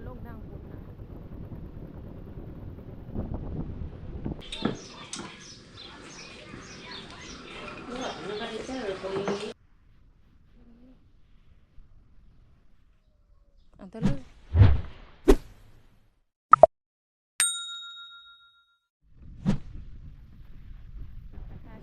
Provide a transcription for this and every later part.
ก็ลงทางพุ่นนะเอาตัวเลย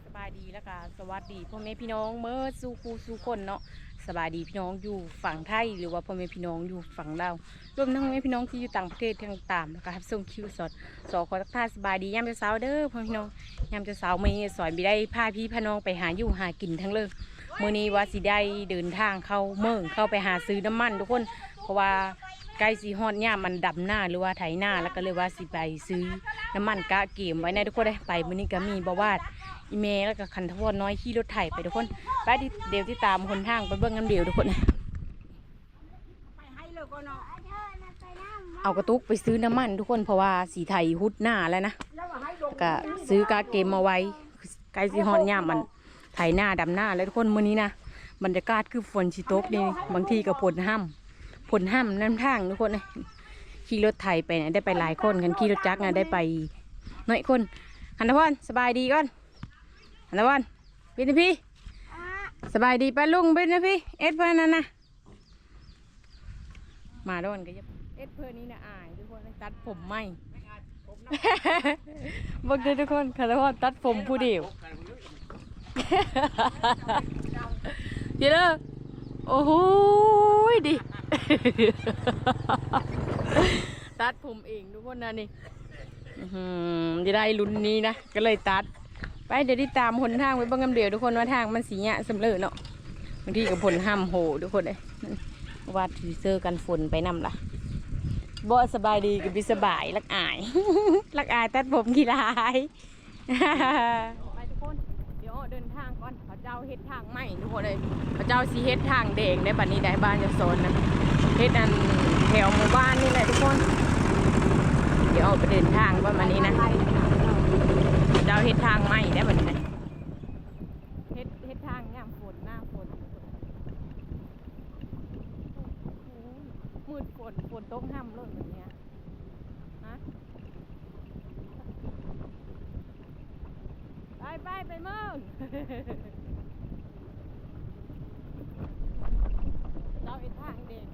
สบายดีแล้วก็สวัสดีพ่อแม่พี่น้องเมื่อสู่ครูสู่คนเนาะ สบายดีพี่น้องอยู่ฝั่งไทยหรือว่าพ่อแม่พี่น้องอยู่ฝั่งเรารวมทั้งแม่พี่น้องที่อยู่ต่างประเทศทั้งตามแล้วก็รับส่งคิวสดสอขอทักทายสบายดียามเช้าวเด้อพ่อแม่พี่น้องยามเช้าๆมีสอนไปได้พาพี่พน้องไปหาอยู่หากินทั้งเลยมื้อนี้ว่าสิได้เดินทางเข้าเมืองเข้าไปหาซื้อน้ำมันทุกคน เพราะว่า ใกล้สีฮอดย่ามมันดำหน้าหรือว่าไถหน้าแล้วก็เลยว่าสิไปซื้อน้ำมันกะเกมไว้ในทุกคนได้ไปมื้อนี้ก็มีบาวาดอีเมลแล้วก็คันทวดน้อยขี่รถไถไปทุกคนไปเดี๋ยวที่ตามคนทางไปเบิ่งกันเดี๋ยวทุกคนเอากระตุกไปซื้อน้ำมันทุกคนเพราะว่าสีไทยฮุดหน้าแล้วนะก็ซื้อกาเกมมาไว้ใกล้สีฮอดย่ามมันไถหน้าดำหน้าแล้วทุกคนมื้อนี้นะบรรยากาศคือฝนชิตกนี่บางทีก็ฝนห้ำ ผลห้ามน้ำทางทุกคนเลขี่รถไถไปเนี่ยได้ไปหลายคนกันขี่รถจักรนะได้ไปน้อยคนหันตะวันสบายดีก่อนหันตะวันเป็นพี่สบายดีป้าลุงเป็นไงพี่เอ็ดเพื่อนนั่นนะมาโดนกันยับเอ็ดเพื่อนนี่นะอายทุกคนตัดผมไหมบอกเลยทุกคนคันตะวันตัดผมผู้เดียวเดี๋ยว โอ้โหดิ ตัดผมเองทุกคนนะนี่จะได้ลุ้นนี้นะ ก็เลยตัด ไปเดี๋ยวที่ตามหนทางไปเบ้างกำเดียวทุกคนว่าทางมันสีเนี้ยสำเร็จเนาะบางทีกับผลห้ามโหทุกคนเลยว่าถือเสื้อกันฝนไปนำล่ะบ่สบายดีกับบิสบายลักอายลักอายตัดผมขี้ลาย เจ้าเฮ็ดทางใหม่ทุกคนเลยพระเจ้าสีเฮ็ดทางแดงได้บัดนี้ได้บ้านจะโซนนะเฮ็ดอันแถวหมู่บ้านนี่แหละทุกคน เดี๋ยวออกไปเดินทางประมาณนี้นะพระเจ้าเฮ็ดทางใหม่ได้บัดนี้นะเฮ็ดเฮ็ดทางยามฝนหน้าฝนโอ้โหมืดฝนฝนตกห้ำเลยแบบเนี้ยฮะไปไปไปเมือง เราเห็นทางเด็ก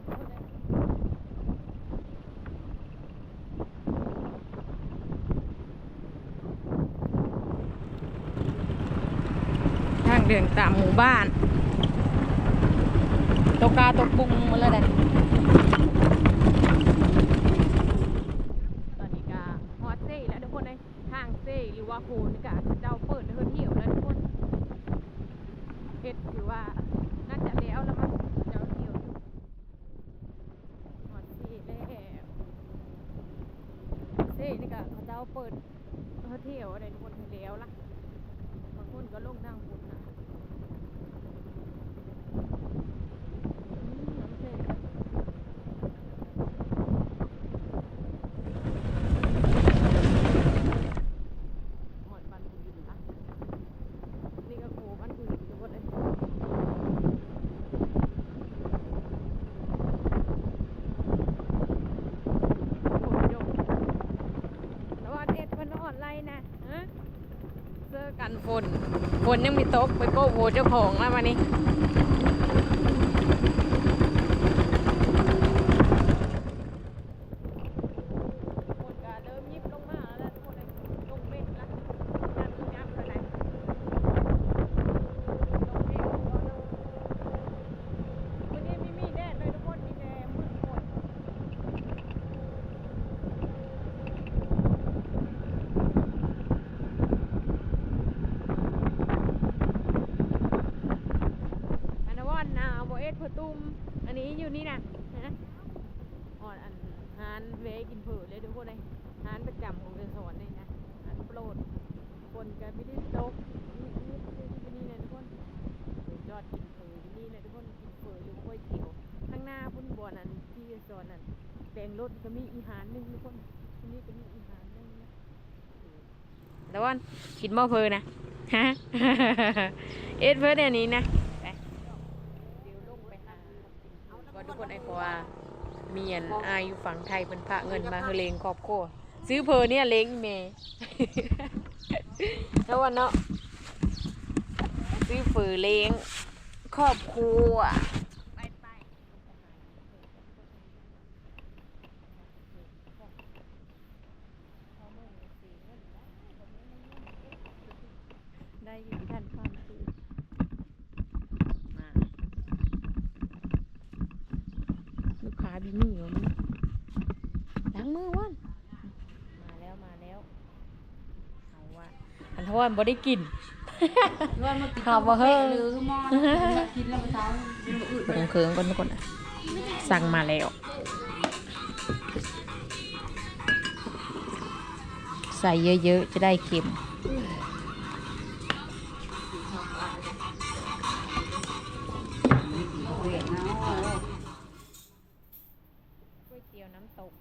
ทาง เดินตามหมู่บ้านตกกาตกบุงหมาเลยแหละตอนนี้ก็ฮอตเซ่แล้วทุกคนในทางเซ่หรือว่าโคนกะเจ้าเปิดให้เพิ่นเที่ยวแล้วทุกคนเฮ็ดถือว่าน่าจะแล้วแล้วมั้งเจ้าเที่ยวอยู่ฮอตเซ่แล้วเซ่นี่ก็เขาเจ้าเปิดให้เที่ยวอะไรทุกคนให้แล้วล่ะบางคนก็ลงทางพุ่นนะอืมน้ำเซ่ หอดบันบุญนะนี่ก็โคบันบุญทุกคนเลยโอ้ยโยมแล้วว่าเอ็ดมันอ่อนไรนะฮะเสื้อกันฝนฝ นยังมีตกไปโก้โหเจ้าของแล้วมานี่ฝนก็เริ่มยิบลงมาแล้วทุกคนเลยลงเม็ดละยันยับไปไหน วันนี้มีมีแดดเลยทุกคนมีแดดมืดฝนอันนั้นว่านาโบเอสพตุ้มอันนี้อยู่นี่นะฮะอ่อนอันฮานเวกินเผือเลยทุกคนเลยฮานประจำของเรือนสอนเลยนะฮานโปรดคนกันไม่ได้ตกนี่นี่นี่นะทุกคน ยอดกินเฟยนี่นะทุกคนกินเฟยหรือก๋วยเตี๋ยวข้างหน้าพุ่นบ่อนั้น ที่โซนนั้นแดงรถก็มีอีหารหนึ่งทุกคนที่นี่ก็มีอีหารหนึ่งนะแต่วันกินหม้อเพลนะฮะเอ็ดเพื่อนอันนี้นะไปเดี๋ยวลงไปหาว่าทุกคนไอ้เพราะว่าเมียนอาอยู่ฝั่งไทยเป็นพระเงินมาเฮเลงครอบครัวซื้อเพอเนี่ยเลงเมแล้ววันเนาะซื้อเฟอเลงครอบครัวได้อยู่ท่านความคือมาลูกค้า บิมี่อยู่นี่ล้างมือวันมาแล้วมาแล้วเอาว่าอันทวันบ่ได้กิน ว่ามันข่าวบ่เฮ้อ หรือมอนกินแล้วมันเช้ามันบ่อืดเบิ่งเคิงก่อนทุกคนนะสั่งมาแล้ว ใส่เยอะๆ จะได้เค็ม เวียนเนาะ ก๋วยเตี๋ยวน้ำตก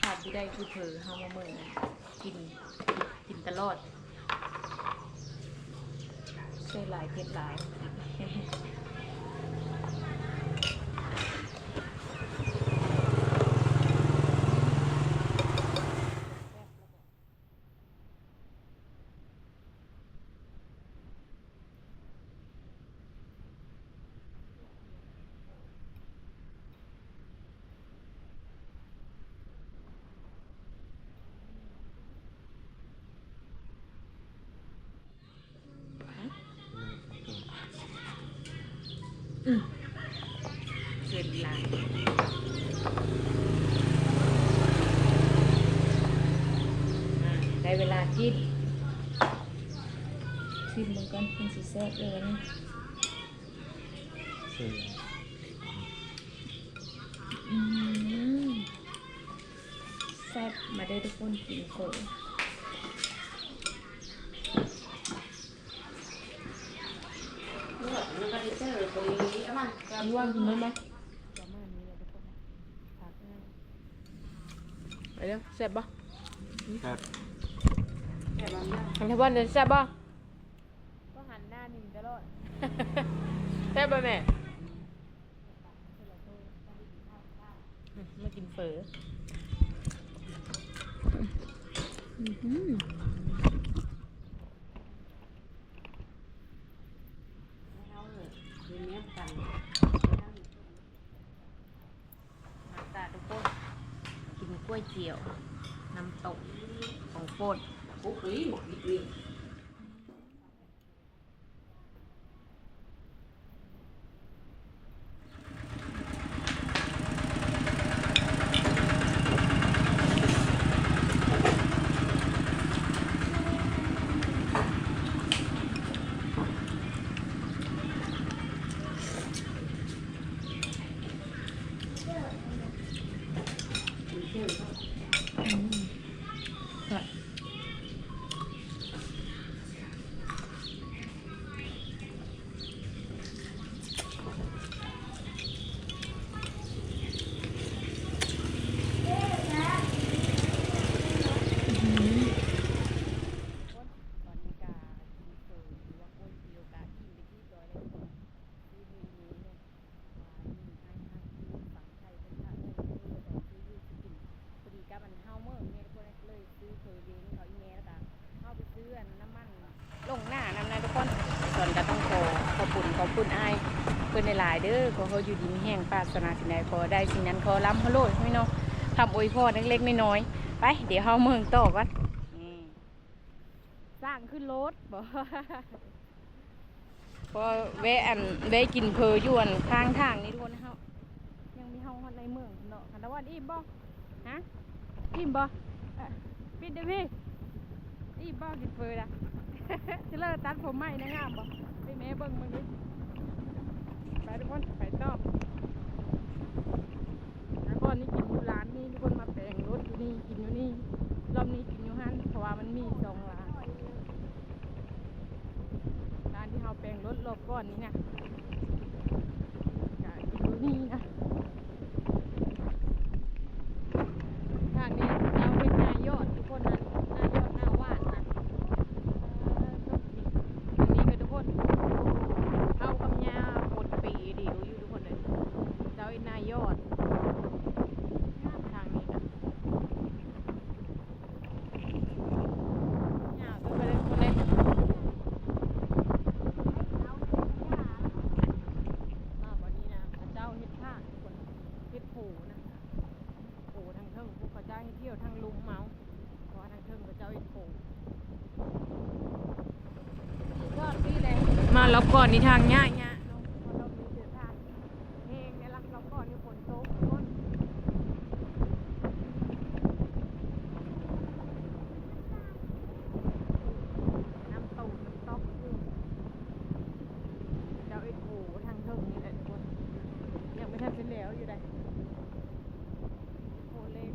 ขาดไม่ได้คือเผลอเฮามาเมืองนะกิน กินตลอดใส่หลายเผ็ดหลาย เผ็ดหลายได้เวลากินชิมมันกันเป็นสีแซ่บเลยนะแซ่บมาได้ทุกคนกินโคกา รว่างกินได้ไหมประมาณนี้เลยทุกคนผักง่ายไปเร็วแซ่บปะครับอันที่ว่าเนี่ยแซ่บปะก็หันหน้าหนึ่งตลอดแซ่บปะแม่อืมมากินเฝออื้อหือ คืนนี้กัน มาจ้าทุกคนกินก ล้วยเตี๋ยว น้ำตกของโปรด โอ้ยหมดอีกนี่ ตอนนี้กากินเฝอหรือว่ากล้วยเตี๋ยวกากินไปที่ตัวเลยที่มีนี้เนี่ยว่านี่ให้ให้ที่ฝั่งไทยเป็นพระเงินเพื่อแต่ซื้ออยู่สิกินพอดีกับมันเฮาเมื่อเนี่ยทุกคนเลยซื้อเฝอเลี้ยงเขาอีเมลแล้วกันเฮาไปซื้ออันน้ำมันลงหน้านำนะทุกคนส่วนก็ต้องขอขอบคุณขอบคุณอายเพื่อนในหลายๆเด้อขอเขาอยู่ดีมีแห่งปรารถนาสิ่งใดขอได้สิ่งนั้นขอล้ำขอโลดไม่เนาะทำอวยพรเล็กๆน้อยๆไป เดี๋ยวเฮาเมืองต่อกันนี่สร้างขึ้นรถบ่พอแวะอันแวะกินเพออยวนข้างทางนี่ทุกคนเฮายังมีเฮาฮอดในเมืองเนาะคันว่าอิ่มบ่ฮะอิ่มบ่เอ่อปิดเด้อพี่อิ่มบ่กินเพอละสิเลิกตัดผมใหม่นะงามบ่ไปแม่เบิ่งมึงดิ ไปทุกคนไปต่อแล้วก่อนนี้กินอยู่ร้านนี้ทุกคนมาแปลงรถอยู่นี่กินอยู่นี่รอบนี้กินอยู่หันเพราะว่ามันมีสองร้านร้านที่เราแปลงรถรอบก้อนนี้นะกะอยู่นี่นะทางนี้เราเป็นนายอดทุกคนนะนายอดหน้าว่านนะเออทางนี้ก็ทุกคน มา แล้วก่อนนี่ทางง่ายากเราเรามีเดินทางเองเนี่ยละเราก่อนนี่ฝนตกทุกคนน้ำตูน้ำตกอยู่เจ้าไอ้โขทางเทิงนี่แหละทุกคนยังไม่ทันเป็นแล้วอยู่ได้โคเล็ก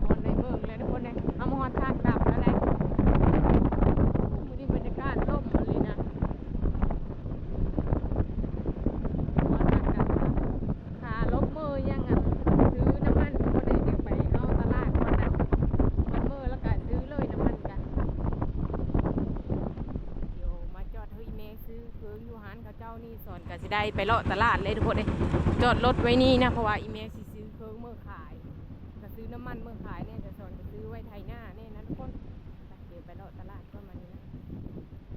ฮอนในเมืองเลยทุกคนเลยเอามาฮอนทางดับแล้วแหละมือนี้บรรยากาศร่มเลยนะฮอนทางดับนะขาลบมือยังอะซื้อน้ำมันคนเดียวไปเอาตลาดก่อนนะมันมือแล้วก็ซื้อเลยน้ำมันกัน เดี๋ยวมาจอดเฮ้ยเมซื้อเพิงอยู่หันเขาเจ้านี่สอนก็สิ ได้ไปเลาะตลาดเลยทุกคนเลยจอดรถไว้นี่นะเพราะว่าอีเมสิซื้อเพิงเมื่อขายก็ซื้อน้ำมันเมื่อขายเนี่ยจะสอนก็ซื้อไว้ไทยหน้าเนี่ยนะทุกคนเดี๋ยวไปเลาะตลาดก็มานี่นะ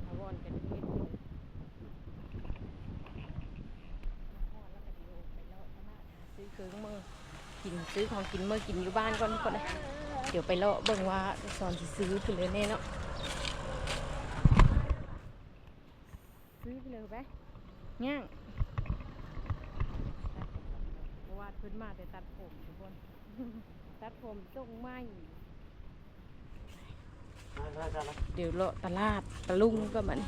ทวอนกันเฮ็ดกินมาฮอดแล้วก็เดี๋ยวไปเลาะตลาดหาซื้อเครื่องเมื่อกินซื้อของกินเมื่อกินอยู่บ้านก่อนทุกคนเลยเดี๋ยวไปเลาะเบิ่งว่าสอนสิซื้อไปเลยแน่เนาะซื้อไปเลยไปย่าง เพราะว่าเพิ่นมาแต่ตัดผมทุกคน ตัดผมทรงไหมเดี๋ยวเลาะตลาดตะลุงก็มัน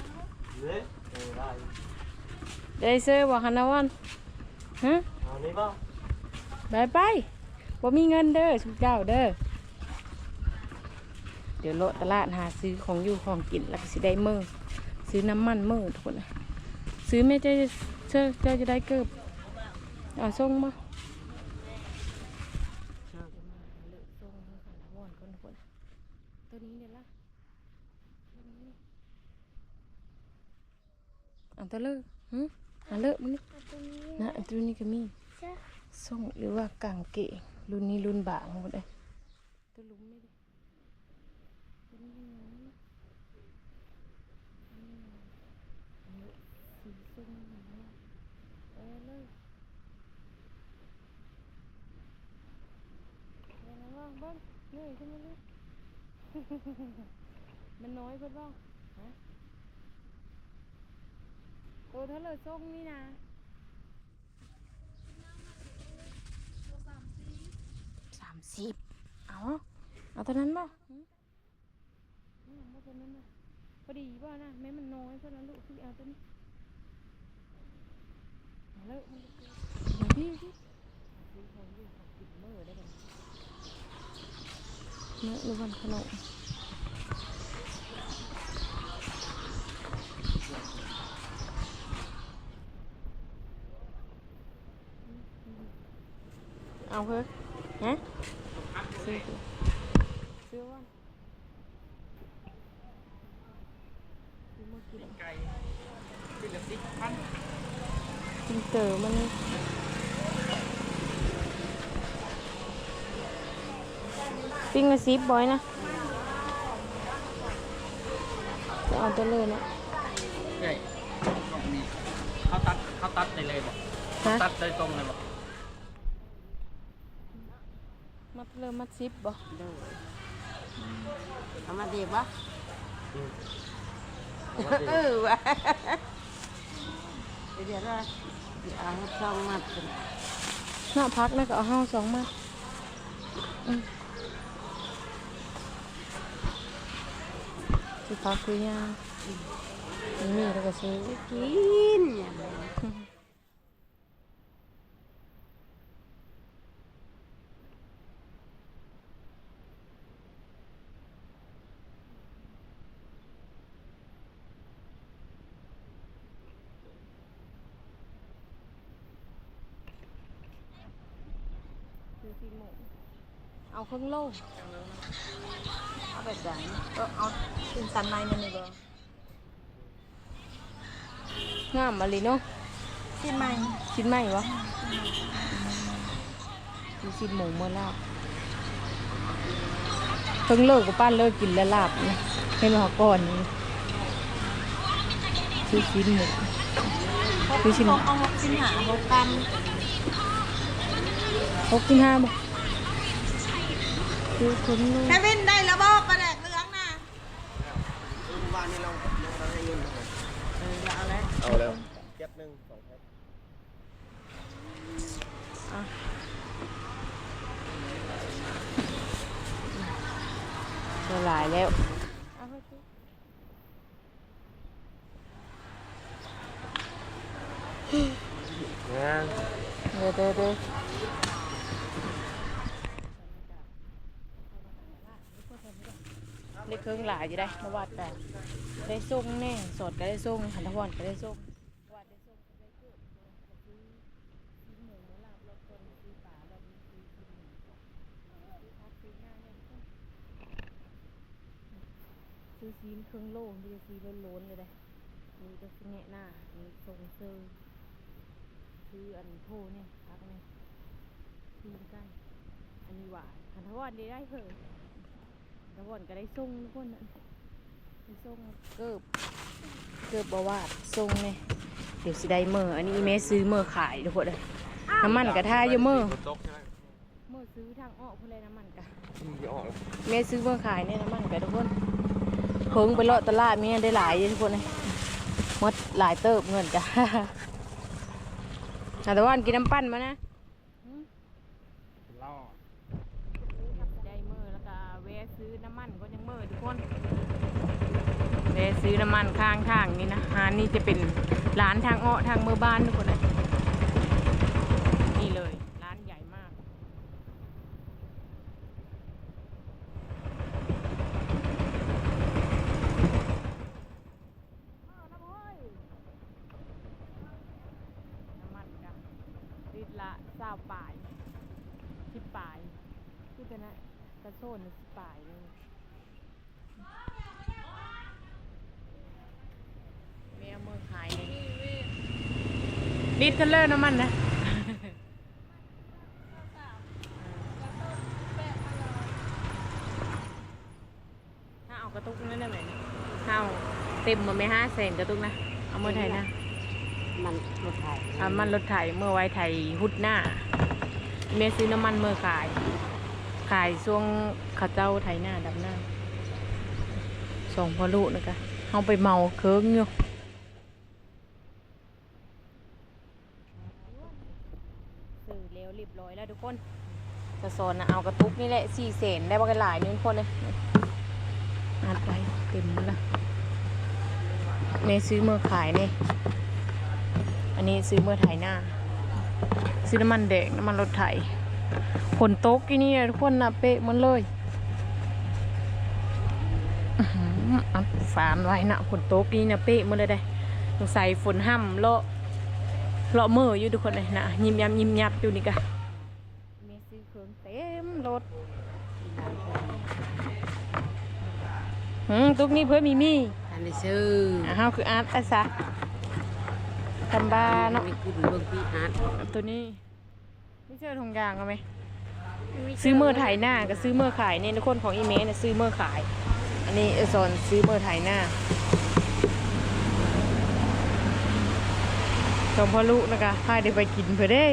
ได้เสื้อบอกฮันนาวันฮะไปไปบ่มีเงินเด้อชุกเจ้าเด้อเดี๋ยวเลาะตลาดหาซื้อของอยู่ของกินแล้วก็สิได้มือซื้อน้ำมันมือทุกคนนะซื้อแม่เจ้าจะเจ้าเจ้าจะได้เกิบเอาส่งมา เลือกทรงให้สันวอนคนทุกคนตัวนี้เนี่ยละตัวนี้ อันตัวเลิกหืมอันเลิกมึงนี่นะอันตัวนี้ก็มีทรงหรือว่ากางเกงรุ่นนี้รุ่นบางหมดเลยตัวหลุมไม่ได้ตัวนี้ยังไงอืมอันนี้สีส้มอย่างเงี้ยเออเลิกเดี๋ยวนะว่าเบ้างเหนื่อยขึ้นมาลูกมันน้อยเพิ่นบ้างฮะ ตัวเท่าเลยส่งนี่นะสามสิบเอาเอาตัวนั้นบ่หึเอาเอาตัวนั้นน่ะพอดีบ่นะแม่มันน้อยเท่านั้นลูกพี่เอาตัวนี้เอาเลยมันจะเกิดเดี๋ยวพี่พี่ซื้อของอยู่ของกินมื้อได้บ่เนื้อล้วนขนม เอาเฮ้ยฮะซื้อซื้อว่าซื้อมากินไก่เป็นละสิบพันกินเต๋อมันปิ้งละสิบบอยนะจะเอาตัวเลยนะใช่ต้องมีเขาตัดเขาตัดได้เลยบอกฮะตัดโดยตรงเลยบอก เลยมัดสิบบ่เอามาดีปะเออวะเดี๋ยวเราเอาช่องมาเป็นหน้าพักแล้วก็เอาห้าสองมาอืมสิพักคือย่างมันมีแล้วก็ซื้อกินอย่างนี้ เอาเครื่องโล่เอาไปใส่ก็เอาเป็นสันในมันเลยบ่งามมาเลยเนาะที่ไม่ชิ้นใหม่วะซื้อชิ้นหมูเมื่อลาบเพิ่งเลิกกับป้านเลิกกินแล้วลาบนะให้มาก่อนนี่ซื้อชิ้นหมูซื้อชิ้นเอาชิ้นหาหกกันหกสิบห้าบ่ คือคนนู้นแควินได้แล้วบอกปลาแดกเหลืองนะบ้านนี้เราเราได้เงินเออเอาแล้วเอาแล้วแก๊ปหนึ่งสองแพ็คละลายแล้วงานเดี๋ยวเดี๋ยวเดี๋ยว ได้เครื่องหลายอยู่ได้มาวัดแต่ได้ส่งแน่สดก็ได้ส่งหันทวันก็ได้ส่งวัดได้ส่งก็ได้เกิดซื้อซื้อหมูหลาบรถคนซื้อป่าเรามีซื้อกินซื้อพักซื้อหน้าเนี่ยซื้อซีนเครื่องโล่มีแต่ซีนโล้นๆเลยได้มีแต่ซีแง่หน้ามีทรงเซอร์คืออันโทเนี่ยพักเนี่ยทีมกันอันนี้หวานคันทวอนได้ได้เผ ยทวอนก็ได้ส่งทุกคนนั่นได้ส่งเกิบเกิบบาวาดส่งเนี่ยเดี๋ยวสิได้เมื่ออันนี้อีเมซื้อเมื่อขายทุกคนเลยน้ำมันกระทาอยู่เมื่อโต๊ะใช่ไหมเมื่อซื้อทางออกเพื่ออะไรน้ำมันกะที่ออกแล้วเมซื้อเมื่อขายเนี่ยน้ำมันกะทุกคนเพิ่งไปเลาะตลาดมีอันได้หลายอยู่ทุกคนเลยหมดหลายเติบเงินกะอะแต่ว่าอันกินน้ำปั้นมานะ ล่อ ได้มือแล้วก็แวะซื้อน้ำมันก็ยังมือทุกคน แวะซื้อน้ำมันข้างทางนี่นะร้านนี้จะเป็นร้านทางอ้อทางเมือบ้านทุกคนเลยนี่เลยร้านใหญ่มาก น้ำมันกันลิตรละเศร้าป่ายสิบป่ายที่จะนะกระโซนสิบป่ายเลยแม่เอามือขายเลย ลิตรเทเลอร์น้ำมันนะถ้าเอากระตุกนั่นได้ไหมถ้าเอาเต็มมาไม่ห้าแสนกระตุกนะ เอามือไทยนะ มันรถไถอ่ามันรถไถเมื่อไว้ไถหุดหน้า เมซื้อน้ำมันเมื่อขาย ขายช่วงเข้าเจ้าไถหน้าดำหน้าสองพอลูกนะคะเอาไปเมาเคิงอยู่ สื่อเร็วเรียบร้อยแล้วทุกคนกระสอนนะเอากระตุกนี่แหละสี่เศนได้บ้กันหลายนี่ทุกคนเลยอัดไปเต็มละเมซื้อเมื่อขายนี่อันนี้ซื้อเมื่อไถหน้า ซื้อน้ำมันแดงน้ำมันรถไถฝนตกที่นี่ทุกคนนะเป๊ะหมันเลยอัดฝานไว้นะฝนตกนี่นะเป๊ะหมันเลยได้สงสัยฝนห้ำเลาะ เลาะเมื่ออยู่ทุกคนเลยนะยิ้มยับยิ้มยับอยู่นี่กะเมซื้อเครื่องเต็มรถหืมตุกนี้เพื่อมีมี่อันนี้ซื้ออะเฮาคืออาร์ตแต่ซะทำบ้าเนาะมีคุณเบิ่งพี่อาร์ตตัวนี้ไม่เจอทงยางเอาไหมซื้อเมื่อถ่ายหน้ากับซื้อเมื่อขายเนี่ยทุกคนของอีเมลเนี่ยซื้อเมื่อขาย อันนี้เออซอนซื้อเมื่อถ่ายหน้า สมพลุนะคะพายได้ไปกินเพื่อได้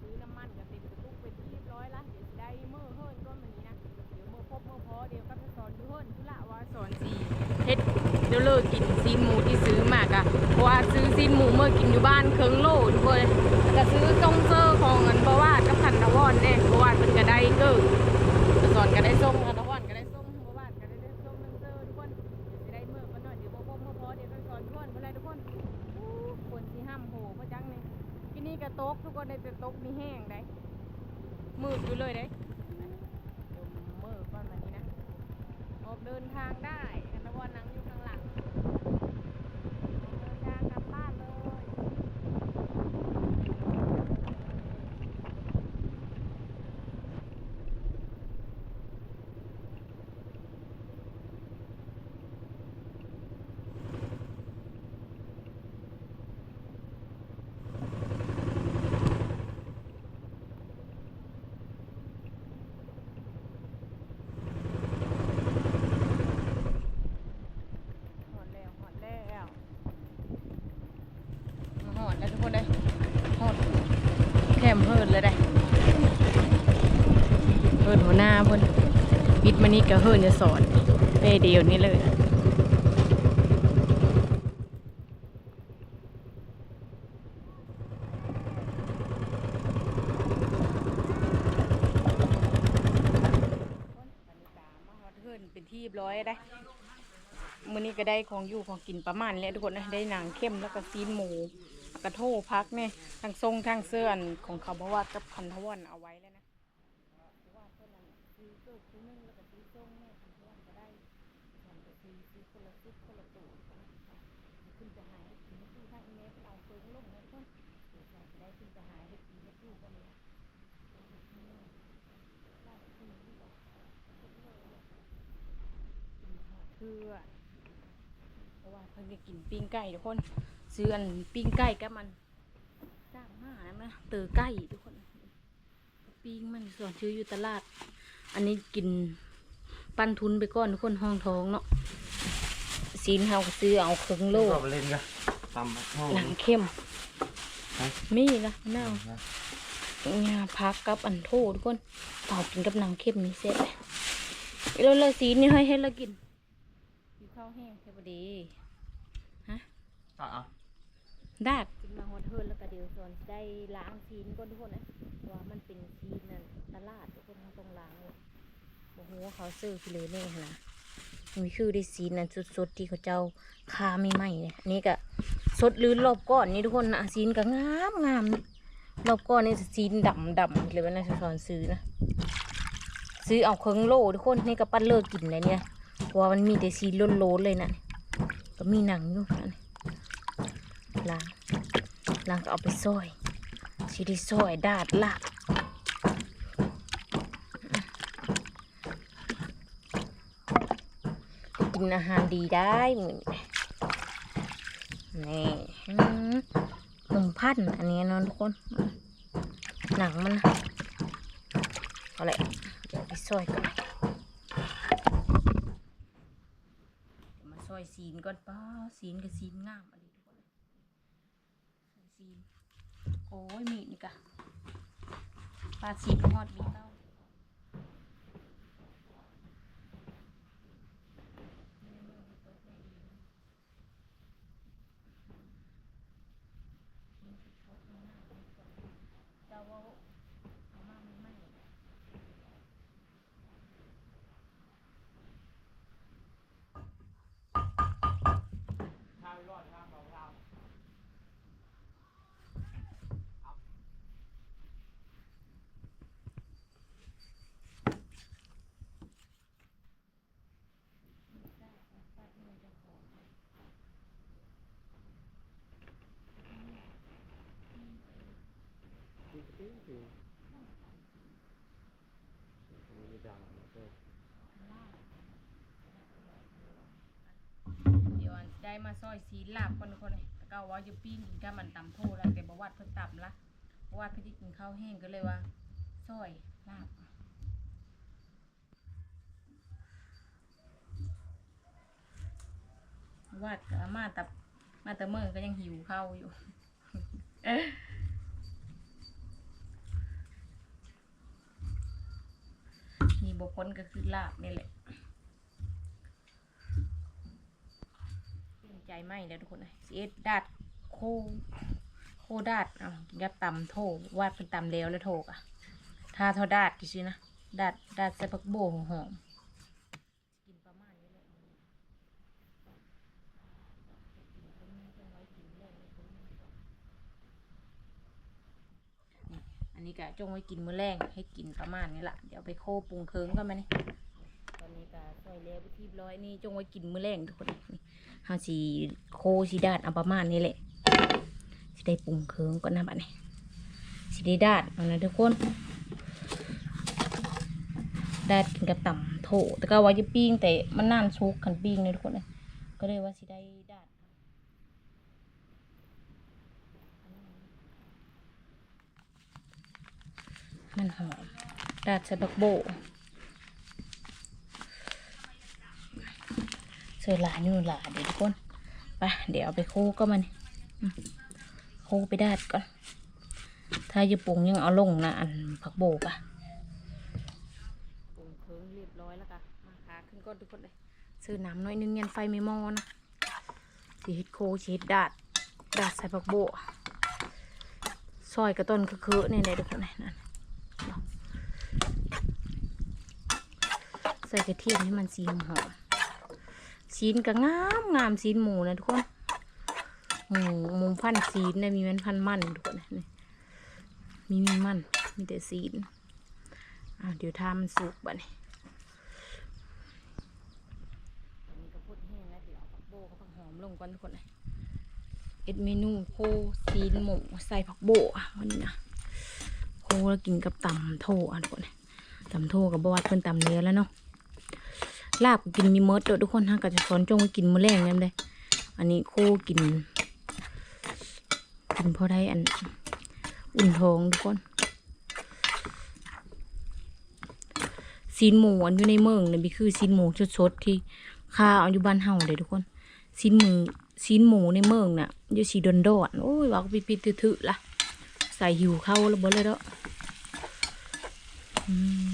ซื้อน้ำมันกับติดกระตุกเป็นที่เรียบร้อยละเดี๋ยวสิได้เมื่อเฮิรนก้อนวันนี้นะเดี๋ยวเมื่อพบเมื่อพอเดี๋ยวก็จะสอนดูเฮิรนทุละว่าสอนสีเฮ็ดเดี๋ยวเลิกกินซีนหมูที่ซื้อมากอะเพราะว่าซื้อซีนหมูเมื่อกินอยู่บ้านเคิงโลทุกคนแล้วก็ซื้อทรงเซอร์ของเงินบาวาดกับขันนาวอนเนี่ยบาวาดเป็นกระไดเกิกสอนก็ได้ส่งขันนาวอนก็ได้ส่งบาวาดก็ได้ส่งหนังเซอร์ทุกคนเดี๋ยวสิได้เมื่อกันหน่อยเดี๋ยวพบเมื่อพอเดี๋ยวก็สอนทุกคนเมื่อไรทุกคนอู้คนที่ห้ามโหพ่อจังเนี่ยที่นี่กระตกทุกคนได้แต่ตกมีแห้งได้ มืดอยู่เลยเด้มืดก้อนแบบนี้นะ ออกเดินทางได้กันนะว่านั่งอยู่ข้างหลัง เดินทางกลับบ้านเลย หอดแล้วหอดแล้ มเฮิร์นเลยได้ พิ่นหัวหน้าเพิ่นปิดมานี่ก็เฮิร์นจะสอนเปเดียวนี่เลยเฮิร์นเป็นที่ร้อยได้มื้อนี้ก็ได้ของอยู่ของกินประมาณนี้แหละทุกคนนะได้หนังเข้มแล้วก็ซีนหมูกระโทพักเนี่ยทั้งทรงทั้งเสื้อของเขาเพราะว่ากับพันธวันเอาไว้แล้วนะเพราะว่าเท่านั้นซื้อเกิดซื้อนึ่งแล้วก็ซื้อทรงเนี่ยพันธวันก็ได้มันก็ซื้อซื้อคนละซุปคนละตัวขึ้นจะหายให้กินให้ดูถ้าอีเมลเป็นเอาเฟิงลงนะเพื่อนเดี๋ยวจะได้ขึ้นจะหายให้กินให้ดูกันเลยเพื่อ เพราะว่าเพิ่งจะ กินปิ้งไก่ทุกคนซื้ออันปิ้งไก่กับมันจ้างมานะมันเตอไก่ทุกคน ปิ้งมันส่วนซื้ออยู่ตลาด อันนี้กินปันทุนไปก่อนทุกคนห้องท้องเนาะซีนเฮาก็ซื้อเอาครึ่งโลก็ไปเล่นกันตำห้องหนังเข้มฮะมีนะเน่าเนี่ยพักกับอันโททุกคนเป่ากินกับหนังเข้มนี่เสร็จเลยแล้วเลยซีนนี่ให้ให้เรากินกินข้าวแห้งแค่พอดีอะ อะดาดกินมาฮอดเทิร์นแล้วก็เดี๋ยวส่วนสิได้ล้างซีนก่อนทุกคนนะเพราะว่ามันเป็นซีนนั่นตลาดทุกคนเราต้องล้างเลยโอ้โหว่าเขาซื้อไปเลยเนี่ยนะมีคือได้ซีนนั่นสดๆที่เขาเจ้าคาไม่ไหมเนี่ยอันนี้ก็สดลื่นรอบก้อนนี่ทุกคนนะซีนก็งามงามนี่รอบก้อนนี่ซีนดำดำเลยว่าน่าจะสอนซื้อนะซื้อเอาเครื่องโลทุกคนนี่ก็ปั้นเลิกกินเลยเนี่ยเพราะว่ามันมีแต่ซีนโล้นๆเลยนะก็มีหนังอยู่นั่น ล้างล้างก็เอาไปซอยสิได้ซอยดาดลาบกินอาหารดีได้เหมือนนี่หนุ่มพันธ์อันนี้นอนทุกคน หนังมันนะเอาเลยเดี๋ยวไปซอยก่อนเดี๋ยมาซอยซีนก่อนป้าซีนกับซีนงามอันนี้ทุกคน ซีน โอ้ยมีดนี่กะปลาซีนทอดมีเต้าเจ้าว่าเอามาไม่ไหม้ เดี๋ยวอันได้มาซอยซีลาบคนคนเลยแต่ก็ว่าจะปิ้งกินกับมันตำโทแล้วแต่บอกว่าเพิ่นตำละเพราะว่าเพิ่นกินข้าวแห้งก็เลยว่าซอยลาบวาดก็มาแต่มาแต่เมื่อก็ยังหิวข้าวอยู่ มี บกพ้นก็คือลาบนี่แหละใจไหมแล้วทุกคนเลยสีเอ็ดดัดโคโคดัดเอายัดตำโถวาดเป็นตำแล้วแล้วโถกอะทาเท่าดัดดินะดัดดัดใส่ผักโบหอมๆกินประมาณนี้เลย นี่อันนี้ก็จงไว้กินมื้อแรงให้กินประมาณนี้ละเดี๋ยวไปโคปรุงเคิงกันมานี่ตอนนี้ก็ใส่แล้วที่ร้อยนี่จงไว้กินมื้อแรงทุกคนนี่เฮาสิโคสิดาดเอาประมาณนี้แหละสิได้ปรุงเคืองก่อนนะบัดนี้สิได้ดาดเอานะทุกคนดาดกินกับต่ำโถแต่ก็ว่าจะปิ้งแต่มันนานสุกขันปิ้งเลยทุกคนเลยก็เลยว่าสิได้ดาด มันหอมดาดใส่บักโบเสื้อลายนู่นลาเดี๋ยวทุกคนไปเดี๋ยวเอาไปโคก็มันโคไปดาดก่อนถ้าจะปรุงยังเอาลงนะอันผักโบกะปรุงเคิงเรียบร้อยแล้วกะมาขาขึ้นก้นทุกคนเลยซื้อน้ำน้อยนึงยันไฟไม่มอนะสีเฮ็ดโคสีเฮ็ดดาดดาดใส่ผักโบซอยกระต้นคือๆเนี่ยๆทุกคนเลยนั่นเนาะ ใส่กระเทียมให้มันสีหอมๆซีนก็งามงามซีนหมูนะทุกคนหมูหมูพันธุ์ซีนเนี่ยมีมันพันมันทุกคนนะนี่มีมีมันมีแต่ซีนอ่าเดี๋ยวทามันสุกบ่เนี่ยตอนนี้ก็พูดแห้งแล้วเดี๋ยวเอาผักโบกับผักหอมลงก่อนทุกคนเลยเอ็ดเมนูโคซีนหมูใส่ผักโบะวันนี้นะโคแล้วกินกับตำโทอะทุกคนตำโทกับบวชเพิ่นตำเนื้อแล้วเนาะ ลาบกินมีเมิดเด้อทุกคนฮะก็จะสอนจงไว้กินมื้อแรงนั่นเลยอันนี้โคกิน กินพอได้อัน อุ่นท้องทุกคนซีนหมูอันอยู่ในเมืองเนี่ยคือซีนหมูสดๆที่ข้าเอาอยู่บ้านเฮาเลยทุกคนซีนหมูซีนหมูในเมืองน่ะอยู่สีดอนดอนโอ้ยว่าก็ปิดๆถือๆละใส่หิวเข้าแล้วบ่เลยเด้ออืม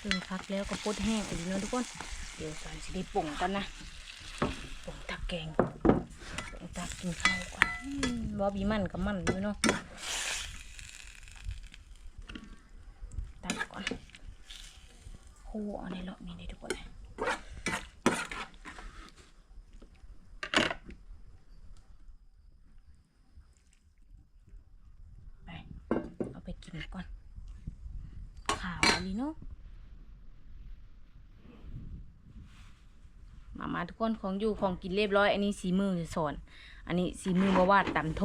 เออพัก แล้วก็ปดแห้งอีกแล้วทุกคน เดี๋ยวสอนสิได้ป่งกันนะป่งตักแกงป่งตักกินข้าวก่อนบ่บีมันกับมันอยู่เนาะตักก่อนโอ้เอาในรอบนี้เลยทุกคนเลยไปเอาไปกินก่อน ขาวอันนี้เนาะ มามา ทุกคนของอยู่ของกินเรียบร้อย อันนี้สีมือสอน อันนี้สีมือบาวาดตำโท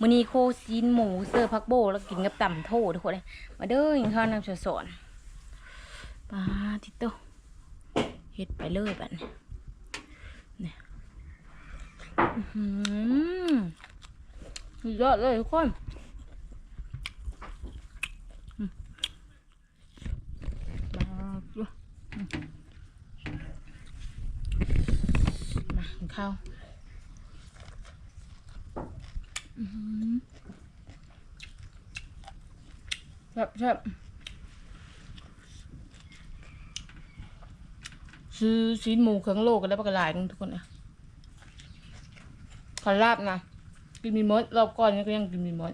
มื้อนี้โคซีนหมูเสื้อพักโบ แล้วกินกับตำโททุกคนเลยมาเด้อกินข้าวนำสอนปลาทิโตเฮ็ดไปเลยแบัดนี้เนี่ยอื้อหือสุดยอดเลยทุกคนมาดูมากิน ข้าวอื้อหือแซ่บแซ่บซื้อซีนหมูเครื่องโลกันแล้วปลากระหลายนึงทุกคนนะขอลาบนะ กินมีมดรอบก่อนนี่ก็ยังกินมีมด